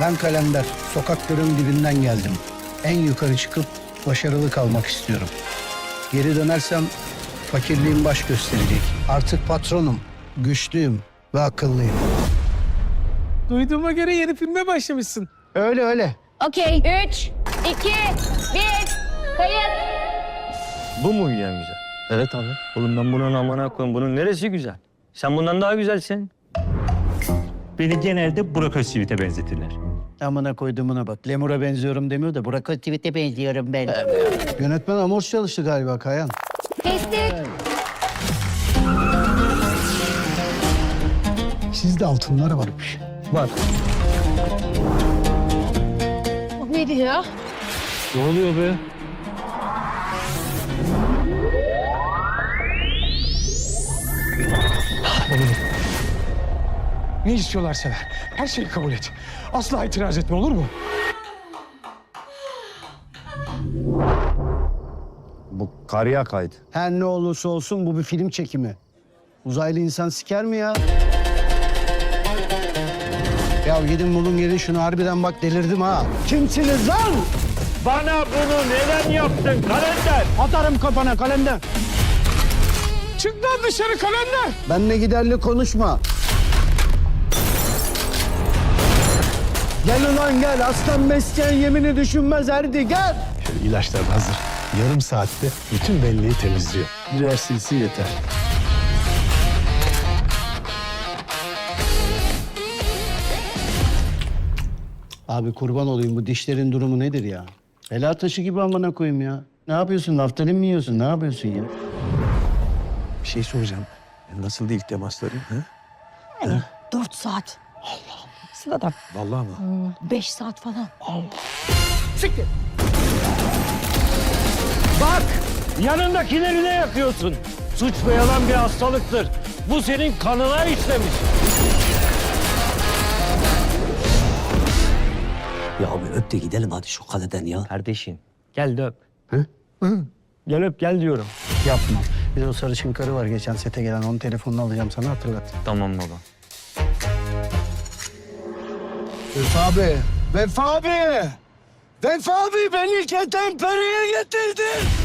Ben kalender. Sokakların dibinden geldim. En yukarı çıkıp başarılı kalmak istiyorum. Geri dönersem fakirliğim baş gösterecek. Artık patronum, güçlüyüm ve akıllıyım. Duyduğuma göre yeni filme başlamışsın. Öyle öyle. Okey. Üç, iki, bir. Kayıt. Bu mu en güzel? Evet abi. Oğlum ben bunun amına koyayım. Bunun neresi güzel? Sen bundan daha güzelsin. Beni genelde Burak Özçivit'e benzetirler. Amına koyduğumuna bak. Lemur'a benziyorum demiyor da Burak Aktivite benziyorum ben. Yönetmen Amors çalıştı galiba Kayan. Kestik. Sizde altınlar varmış. Bak. O neydi ya? Ne oluyor be? Ne istiyorlarsa ver. Her şeyi kabul et. Asla itiraz etme olur mu? Bu karıya kaydı. Her ne olursa olsun bu bir film çekimi. Uzaylı insan siker mi ya? Ya gidin bulun gelin şunu harbiden bak delirdim ha. Kimsiniz lan? Bana bunu neden yaptın kalender? Atarım kafana kalender. Çık lan dışarı kalender. Benle giderli konuşma. Gel ulan gel. Aslan mesken yemini düşünmez erdi gel. İlaçlar hazır. Yarım saatte bütün belleği temizliyor. Birer silsi yeter. Abi kurban olayım bu dişlerin durumu nedir ya? Bela taşı gibi amına koyayım ya. Ne yapıyorsun? Naftalin mi yiyorsun? Ne yapıyorsun ya? Bir şey soracağım. Nasıl ilk temasları? Ha? Dört saat. Allah. Sıradan Vallahi mı? beş saat falan. Bak! Yanındakileri ne yakıyorsun? Suç ve yalan bir hastalıktır. Bu senin kanına işlemiş. Ya abi öp de gidelim hadi şu kaleden ya. Kardeşim gel de öp. Gel öp gel diyorum. Yapma. Bir de o sarışın karı var geçen sete gelen. Onun telefonunu alacağım sana hatırlat. Tamam baba. Vefa abi. Vefa abi. Vefa abi beni ketenpereye getirdin.